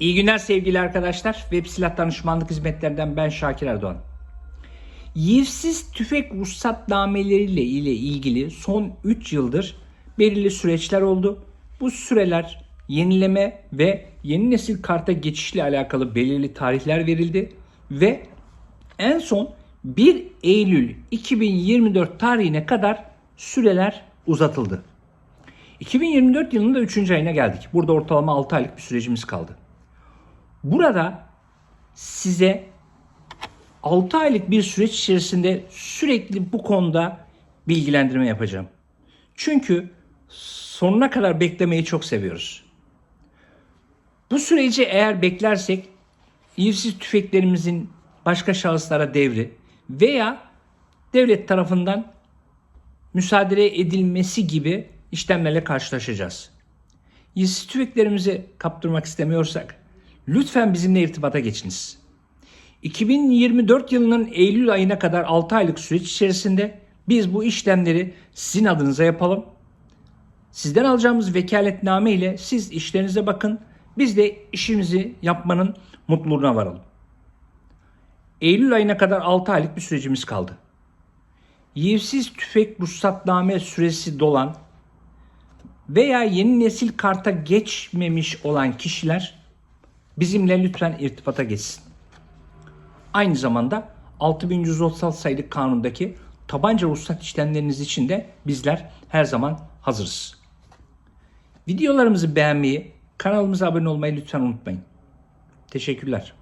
İyi günler sevgili arkadaşlar. Web Silah Danışmanlık Hizmetlerinden ben Şakir Erdoğan. Yivsiz tüfek ruhsatnameleriyle ile ilgili son 3 yıldır belirli süreçler oldu. Bu süreler yenileme ve yeni nesil karta geçişle alakalı belirli tarihler verildi ve en son 1 Eylül 2024 tarihine kadar süreler uzatıldı. 2024 yılının da 3. ayına geldik. Burada ortalama 6 aylık bir sürecimiz kaldı. Burada size 6 aylık bir süreç içerisinde sürekli bu konuda bilgilendirme yapacağım. Çünkü sonuna kadar beklemeyi çok seviyoruz. Bu süreci eğer beklersek ivsiz tüfeklerimizin başka şahıslara devri veya devlet tarafından müsaade edilmesi gibi işlemlerle karşılaşacağız. Ivsiz tüfeklerimizi kaptırmak istemiyorsak lütfen bizimle irtibata geçiniz. 2024 yılının Eylül ayına kadar 6 aylık süreç içerisinde biz bu işlemleri sizin adınıza yapalım. Sizden alacağımız vekaletname ile siz işlerinize bakın. Biz de işimizi yapmanın mutluluğuna varalım. Eylül ayına kadar 6 aylık bir sürecimiz kaldı. Yivsiz tüfek ruhsatname süresi dolan veya yeni nesil karta geçmemiş olan kişiler bizimle lütfen irtibata geçsin. Aynı zamanda 6136 sayılı kanundaki tabanca ruhsat işlemleriniz için de bizler her zaman hazırız. Videolarımızı beğenmeyi, kanalımıza abone olmayı lütfen unutmayın. Teşekkürler.